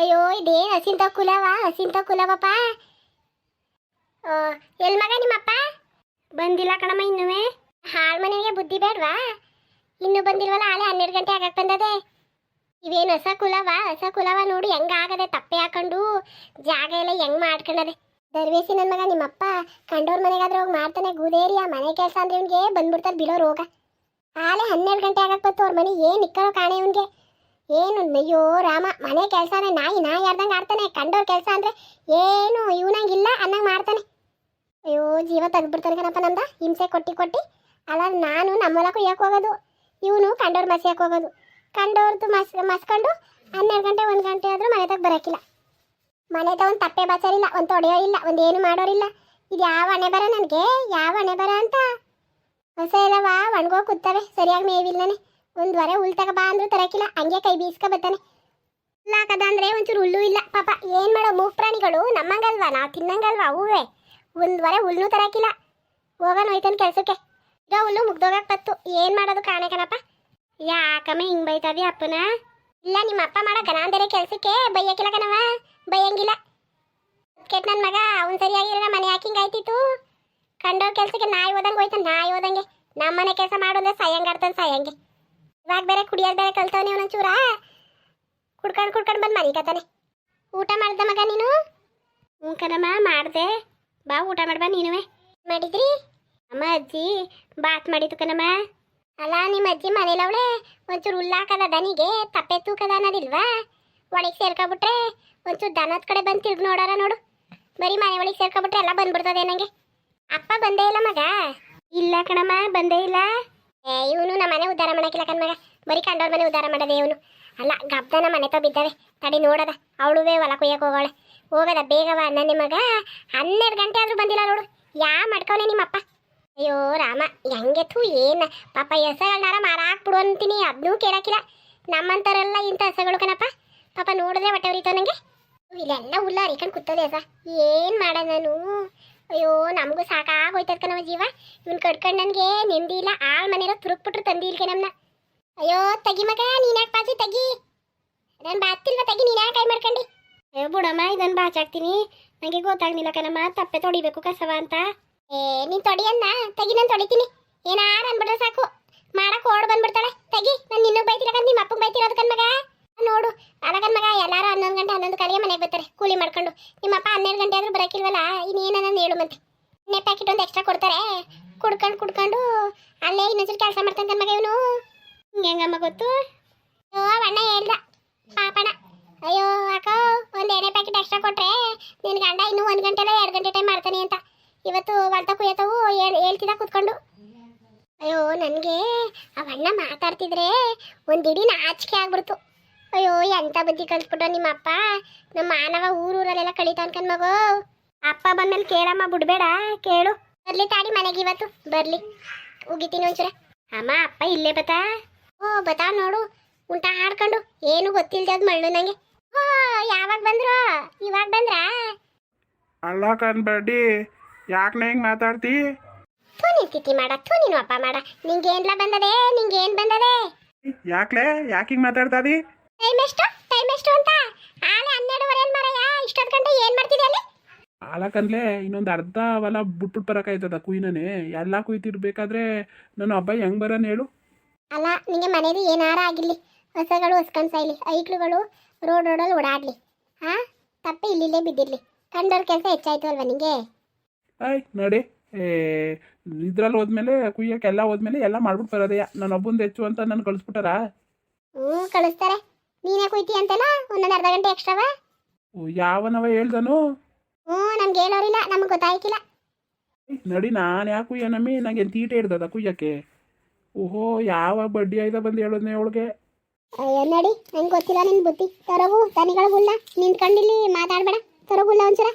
ಅಯ್ಯೋ ಇದೇ ಹಸಿಂತ ಕುಲವ? ಹಸಿಂತ ಕುಲವಪ್ಪ? ಎಲ್ ಮಗ ನಿಮ್ಮಪ್ಪ? ಬಂದಿಲ್ಲ ಕಣಮ್ಮ ಇನ್ನುವೆ. ಹಾಳು ಮನೆಗೆ ಬುದ್ಧಿ ಬೇಡವಾ? ಇನ್ನೂ ಬಂದಿಲ್ವಲ್ಲ, ಆಲೆ ಹನ್ನೆರಡು ಗಂಟೆ ಆಗಕ್ಕೆ ಬಂದದೆ. ಇವೇನು ಹೊಸ ಕುಲವ? ಹೊಸ ಕುಲವ ನೋಡಿ ಹೆಂಗಾಗದೆ ತಪ್ಪೆ ಹಾಕೊಂಡು ಜಾಗ ಎಲ್ಲ ಹೆಂಗ್ ಮಾಡ್ಕೊಂಡದೆ. ದರ್ವೇಸಿ ನನ್ನ ಮಗ ನಿಮ್ಮಪ್ಪ, ಕಂಡೋರ್ ಮನೆಗಾದ್ರೆ ಹೋಗಿ ಮಾಡ್ತಾನೆ, ಗುದೇರಿಯ ಮನೆ ಕೆಲಸ ಅಂದ್ರೆ ಇವ್ನಿಗೆ ಬಂದ್ಬಿಡ್ತಾರೆ ಬಿಡೋ ರೋಗ. ಆಲೆ ಹನ್ನೆರಡು ಗಂಟೆ ಆಗಕ್ಕೆ ಬಂತು, ಅವ್ರ ಮನೆ ಏನು ನಿಕ್ಕರೋ ಕಾಣೆ ಇವ್ನಿಗೆ. ಏನು ಅಯ್ಯೋ ರಾಮ, ಮನೆ ಕೆಲಸನೇ, ನಾಯಿ ನಾಯಿ ಆಡ್ದಂಗೆ ಆಡ್ತಾನೆ, ಕಂಡೋರ್ ಕೆಲಸ ಅಂದ್ರೆ ಏನು ಇವನಂಗಿಲ್ಲ, ಅನ್ನಂಗೆ ಮಾಡ್ತಾನೆ. ಅಯ್ಯೋ, ಜೀವ ತೆಗ್ದ್ಬಿಡ್ತಾನೆ ಕಣಪ್ಪ ನಮ್ದ ಹಿಂಸೆ ಕೊಟ್ಟಿ ಕೊಟ್ಟಿ. ಅಲ್ಲ, ನಾನು ನಮ್ಮ ಹೊಲಕ್ಕೂ ಯಾಕೆ ಹೋಗೋದು? ಇವನು ಕಂಡೋರ್ ಮಸಿಯಕ್ಕೆ ಹೋಗೋದು. ಕಂಡೋರ್ದು ಮಸ್, ಮಸ್ಕೊಂಡು ಹನ್ನೆರಡು ಗಂಟೆ, ಒಂದು ಗಂಟೆ ಆದರೂ ಮನೆ ತಗ ಬರೋಕ್ಕಿಲ್ಲ ಮನೆ ಒಂದು ತಪ್ಪೆ ಬಚಾರಿಲ್ಲ ಒಂದು ತೊಡೆಯೋರಿಲ್ಲ ಒಂದು ಏನು ಮಾಡೋರಿಲ್ಲ. ಇದು ಯಾವ ಹಣೆ ಬರ ನನಗೆ? ಯಾವ ಹಣೆ ಬರ ಅಂತ? ಹೊಸ ಇಲ್ಲವಾ ಒಣಗೋ ಕೂತವೆ ಸರಿಯಾಗಿ ಮೇವಿಲ್ಲನೆ. ಒಂದು ವರೆ ಹುಲ್ ತಗ ಬಾ ಅಂದ್ರೂ ತರಕಿಲ್ಲ, ಹಂಗೆ ಕೈ ಬೀಸ್ಕ ಬರ್ತಾನೆ. ಹುಲ್ಲಾಕದ ಅಂದ್ರೆ ಒಂಚೂರು ಹುಲ್ಲು ಇಲ್ಲ, ಪಾಪ ಏನು ಮಾಡೋ ಮೂಗ್ ಪ್ರಾಣಿಗಳು ನಮ್ಮಂಗಲ್ವಾ, ನಾವು ತಿನ್ನಂಗಲ್ವಾ ಹೂವೆ. ಒಂದು ವರೆ ಹುಲ್ಲು ತರಕಿಲ್ಲ. ಹೋಗೋಣ ಹೋಯ್ತಾನೆ ಕೆಲ್ಸಕ್ಕೆ. ಈಗ ಹುಲ್ಲು ಮುಗ್ದೋಗಕ್ಕೆ ಬತ್ತು, ಏನು ಮಾಡೋದು ಕಾಣೆ ಕಣಪ್ಪ. ಯಾಕಮ್ಮ ಹಿಂಗ್ ಬೈತಾವಿ ಅಪ್ಪನ? ಇಲ್ಲ, ನಿಮ್ಮ ಅಪ್ಪ ಮಾಡೋ ಗನಾಂದರೆ ಕೆಲ್ಸಕ್ಕೆ ಬೈಯಕ್ಕಿಲ್ಲ ಕಣವ ಬೈಯಂಗಿಲ್ಲ. ಕೆಟ್ಟ ನನ್ನ ಮಗ, ಅವ್ನು ಸರಿಯಾಗಿರೋ ಮನೆ ಹಾಕಿಂಗ್ ಆಯ್ತಿತ್ತು. ಕಂಡೋ ಕೆಲ್ಸಕ್ಕೆ ನಾಯಿ ಓದಂಗೆ ಹೋಯ್ತಾನೆ, ನಾಯಿ ನಮ್ಮ ಮನೆ ಕೆಲಸ ಮಾಡೋದ್ರೆ ಸಾಯಂಗಾಡ್ತಾನೆ ಸಾಯಂಗೆ. ಇವಾಗ ಬೇರೆ ಕುಡಿಯೋದು ಬೇರೆ ಕಲ್ತವನಿ ಚೂರ ಕುಡ್ಕೊಂಡು ಕುಡ್ಕೊಂಡು ಬಂದು ಮನಿಕತಾನೆ ಊಟ ಮಾಡ್ದ ಮಗ ನೀನು? ಹ್ಞೂ ಕಣಮ್ಮ, ಮಾಡಿದೆ. ಬಾ, ಊಟ ಮಾಡ್ಬಾ ನೀನು ಮಾಡಿದ್ರಿ? ಅಮ್ಮ ಅಜ್ಜಿ ಬಾತ್ ಮಾಡಿದ್ದು ಕಣಮ್ಮ. ಅಲ್ಲ, ನಿಮ್ಮ ಅಜ್ಜಿ ಮನೇಲವಳೆ ಒಂಚೂರು ಉಲ್ಲಾಕದ ದನಿಗೆ, ತಪ್ಪೆ ತೂಕದ ಅನ್ನೋದಿಲ್ವಾ? ಒಳಗೆ ಸೇರ್ಕೊಬಿಟ್ರೆ ಒಂಚೂರು ದನದ ಕಡೆ ಬಂದು ತಿರ್ಗಿ ನೋಡಾರ ನೋಡು. ಬರೀ ಮನೆ ಒಳಗೆ ಸೇರ್ಕೊಬಿಟ್ರೆ ಎಲ್ಲ ಬಂದ್ಬಿಡ್ತದೆ ನನಗೆ ಅಪ್ಪ ಬಂದೇ ಇಲ್ಲ ಮಗ? ಇಲ್ಲ ಕಣಮ್ಮ, ಬಂದೇ ಇಲ್ಲ. ಇವನು ನಮ್ಮ ಮನೆ ಉದ್ಧಾರ ಮಾಡಕ್ಕಿಲ್ಲ ಕಣ್ಮಗ ಬರೀ ಕಂಡವ್ರ ಮನೆ ಉದ್ಧಾರ ಮಾಡದೆ ಇವನು. ಅಲ್ಲ, ಗಬ್ದನ ಮನೆ ತೋ ಬಿದ್ದವೆ ತಡಿ ನೋಡದ. ಅವಳುವೆ ಹೊಲ ಕುಯ್ಯಕ್ಕೆ ಹೋಗೋಳೆ. ಹೋಗದ ಬೇಗವ ನನ್ನ ನಿಮಗ ಹನ್ನೆರಡು ಗಂಟೆ ಆದ್ರೂ ಬಂದಿಲ್ಲ ನೋಡು. ಯಾ ಮಾಡ್ಕವನೆ ನಿಮ್ಮಪ್ಪ? ಅಯ್ಯೋ, ರಾಮ ಹೆಂಗೆ ತೂ ಏನ? ಪಾಪ ಹೆಸಗಳನ್ನಾರ ಮಾರಾಕ್ಬಿಡು ಅಂತೀನಿ. ಅದನ್ನೂ ಕೇಳಕ್ಕಿಲ್ಲ. ನಮ್ಮಂತರೆಲ್ಲ ಇಂಥ ಹೆಸಗಳು ಕಣಪ್ಪ. ಪಾಪ ನೋಡಿದ್ರೆ ಹೊಟ್ಟೆ ಉರಿತಾವ ನನಗೆ ಇಲ್ಲೆಲ್ಲ ಹುಲ್ಲ ಹರಿಕೊಂಡು ಕೂತದೆ ಹೆಸ ಏನು ಮಾಡ ನಾನು? ಅಯ್ಯೋ, ನಮಗೂ ಸಾಕಾಗೋಯ್ತದ ಕಣವ ಜೀವ. ಇವನ್ ಕಡ್ಕೊಂಡು ನನಗೆ ನೆಮ್ಮದಿ ಇಲ್ಲ. ಆಳ್ ಮನೆಯಲ್ಲ ತುರುಕ್ಬಿಟ್ರು ತಂದಿ ಇಲ್ಕೆ ನಮ್ಮನ್ನ ಅಯ್ಯೋ, ತಗಿ ಮಗ ನೀನ್ಯಾಕೆ ಬಾಜಿ, ತಗಿ. ನಾನು ಬಾತಿಲ್ವ, ತಗಿ ನೀನ್ಯಾಕೆ ಕೈ ಮಾಡ್ಕೊಂಡು? ಅಯ್ಯೋ, ಬಿಡಮ್ಮ ಇದನ್ನು ಬಾಚಾಕ್ತೀನಿ. ನನಗೆ ಗೊತ್ತಾಗ್ಲಿಲ್ಲ ಕಣಮ್ಮ, ತಪ್ಪೆ ತೊಡಿಬೇಕು ಕಸವ ಅಂತ. ಏ, ನೀನ್ ತೊಡಿಯನ್ನ ತಗಿ, ನಾನು ತೊಡಿತೀನಿ. ಏನಾರ ಅನ್ಬಿಡ್ರೆ ಸಾಕು. ಮಾಡಕ್ ಓಡ್ ಬಂದ್ಬಿಡ್ತಾಳೆ. ತಗಿ, ನಾನು ನಿನ್ನೂ ಬೈತಿಲ್ಲ ಕಣ್ ನಿಮ್ಮ ಅಪ್ಪಗೆ ಬೈತಿರೋದು ಕಣ್ ಮಗ ನೋಡು ಅಲಗನ್ ಮಗ ಎಲ್ಲಾರು ಹನ್ನೊಂದು ಗಂಟೆ ಮನೆಗೆ ಬರ್ತಾರೆ, ಕೂಲಿ ಮಾಡ್ಕೊಂಡು. ನಿಮ್ಮಪ್ಪ ಹನ್ನೆರಡು ಗಂಟೆ ಆದರೂ ಬರಕಿಲ್ವಲ್ಲ ಇನ್ನೇನನ್ನ ಹೇಳು ಮತ್ತೆ. ಎಣ್ಣೆ ಪ್ಯಾಕೆಟ್ ಒಂದು ಎಕ್ಸ್ಟ್ರಾ ಕೊಡ್ತಾರೆ. ಕುಡ್ಕೊಂಡು ಕುಡ್ಕೊಂಡು ಅಲ್ಲೇ ಇನ್ನೊಂದ್ಸರಿ ಕೆಲಸ ಮಾಡ್ತಾನೆ ಮಗ ಇವನು. ಹೆಂಗಮ್ಮ ಗೊತ್ತು? ಅಯ್ಯೋ, ಅಣ್ಣ ಹೇಳ್ದ. ಪಾಪಣ ಅಯ್ಯೋ, ಅಕ್ಕ, ಒಂದು ಎಣ್ಣೆ ಪ್ಯಾಕೆಟ್ ಎಕ್ಸ್ಟ್ರಾ ಕೊಟ್ಟರೆ ನಿನ್ನ ಗಂಡ ಇನ್ನೂ ಒಂದು ಗಂಟೆ ಎರಡು ಗಂಟೆ ಟೈಮ್ ಮಾಡ್ತಾನೆ ಅಂತ. ಇವತ್ತು ಹೊಲ್ತ ಕುಯ್ಯತವು ಹೇಳ್ತಿದ್ದ ಕೂತ್ಕೊಂಡು. ಅಯ್ಯೋ, ನನಗೆ ಅವಣ್ಣ ಮಾತಾಡ್ತಿದ್ರೆ ಒಂದಿಡೀ ನಾಚಿಕೆ ಆಗ್ಬಿಡ್ತು. ಅಯ್ಯೋ ಎಂತ ಬುದ್ಧಿ ಕಲ್ಸ್ಬಿಟ್ಟ ನಿಮ್ಮ ಅಪ್ಪ? ನಮ್ಮ ಮಾನವ ಊರೂರಲ್ಲೆಲ್ಲ ಕಳೀತ ಅನ್ಕೊಂಡ್ ಮಗು. ಅಪ್ಪ ಬಂದ್ಮೇಲೆ ಕೇಳಮ್ಮ ಬಿಡ್ಬೇಡ ಕೇಳು. ಬರ್ಲಿ ತಾಡಿ ಮನೆಗೆ ಇವತ್ತು. ಬರ್ಲಿ. ಉಗಿತೀನಿ ಒಂಚೂರ. ಅಮ್ಮ ಅಪ್ಪ ಇಲ್ಲೇ ಬತ್ತಾ? ಓ ಬತಾ ನೋಡು. ಉಂಟ ಹಾಡ್ಕೊಂಡು. ಏನು ಗೊತ್ತಿಲ್ದೆ ಅದು ಮಳ್ಳು ನಂಗೆ. ಓ ಯಾವಾಗ ಬಂದ್ರು? ಇವಾಗ ಬಂದ್ರ? ಅಲ್ಲ ಕನ್ಬೇಡಿ ಯಾಕೆ ಹಿಂಗೆ ಮಾತಾಡ್ತಿ? ಥೂ ನೀನ್ ತಿಥಿ ಮಾಡ ಥೂ ನೀನು ಅಪ್ಪ ಮಾಡ. ನಿಂಗೇನ್ಲ ಬಂದದೆ ನಿಂಗೇನ್ ಬಂದದೆ? ಯಾಕ್ಲೆ? ಯಾಕೆ ಹಿಂಗೆ ಮಾತಾಡ್ತಾದಿ ಟೈಮ್ ಎಷ್ಟು? ಟೈಮ್ ಎಷ್ಟು ಅಂತ? ಆಲೆ ಹನ್ನೆರಡುವರೆ ಮರಯ್ಯ ಇಷ್ಟೊತ್ತು ಗಂಟೆ ಏನ್ ಮಾಡ್ತಿದ್ದೆ ಅಲ್ಲಿ? ಅಲಕನ್ಲೆ ಇನ್ನೊಂದು ಅರ್ಧ ಹೊಲ ಬಿಟ್ಬಿಟ್ಟು ಬರೋಕಾಯ್ತದ ಕುಯ್ನೇ ಎಲ್ಲ ಕುಯ್ತಿರ್ಬೇಕಾದ್ರೆ ನನ್ನ ಹಬ್ಬ ಹೆಂಗೆ ಬರೋನು ಹೇಳು? ಅಲ್ಲ ನಿಂಗೆ ಮನೇಲಿ ಏನಾರ ಆಗಿರ್ಲಿ. ಹೊಸಗಳು ಹೊಸ್ಕೊಂಡ್ ಸಾಯ್ಲಿ. ಐಕ್ಳುಗಳು ರೋಡ್ ರೋಡಲ್ಲಿ ಓಡಾಡ್ಲಿ. ಹಾ ತಪ್ಪೆ ಇಲ್ಲಿಲ್ಲೇ ಬಿದ್ದಿರ್ಲಿ. ಕಂಡೋರ್ ಕೆಲಸ ಹೆಚ್ಚಾಯ್ತು ಅಲ್ವಾ ನಿಂಗೆ? ಆಯ್ ನೋಡಿ. ಏ ಇದ್ರಲ್ಲಿ ಹೋದ್ಮೇಲೆ ಕುಯ್ಯಕ್ಕೆ ಎಲ್ಲ ಹೋದ್ಮೇಲೆ ಎಲ್ಲ ಮಾಡ್ಬಿಟ್ಟು ಬರೋದಯ್ಯ ನನ್ನ ಒಬ್ಬಂದು ಹೆಚ್ಚು ಅಂತ ನಾನು ಕಳಿಸ್ಬಿಟ್ಟಾರ? ಹ್ಞೂ ಕಳಿಸ್ತಾರೆ. ನೀನೇ ಕುಯ್ತಿ ಅಂತಲ್ಲ? ಒಂದೊಂದು ಅರ್ಧ ಗಂಟೆ ಎಕ್ಸ್ಟ್ರಾವಾ ಯಾವನವ ಹೇಳ್ದನು? ಹ್ಞೂ ನಮ್ಗೆ ಹೇಳೋರಿಲ್ಲ ನಮ್ಗೆ ಗೊತ್ತಾಯ್ಕಿಲ್ಲ. ನಡಿ ನಾನು ಯಾಕೆ ಕುಯ್ಯ ನಮ್ಮಿ? ನಂಗೆ ತೀಟೆ ಹಿಡ್ದದ ಕುಯ್ಯಕ್ಕೆ? ಓಹೋ ಯಾವ ಬಡ್ಡಿ ಆಯ್ದ ಬಂದು ಹೇಳೋದ್ನೆ ಅವಳಿಗೆ? ಅಯ್ಯೋ ನಡಿ ನಂಗೆ ಗೊತ್ತಿಲ್ಲ ನಿನ್ ಬುದ್ಧಿ. ತರಗು ತನಿಗಳಿಗುಲ್ಲ ನಿಂತ್ಕೊಂಡಿಲ್ಲಿ ಮಾತಾಡಬೇಡ. ತರಗುಲ್ಲ ಒಂಚೂರ.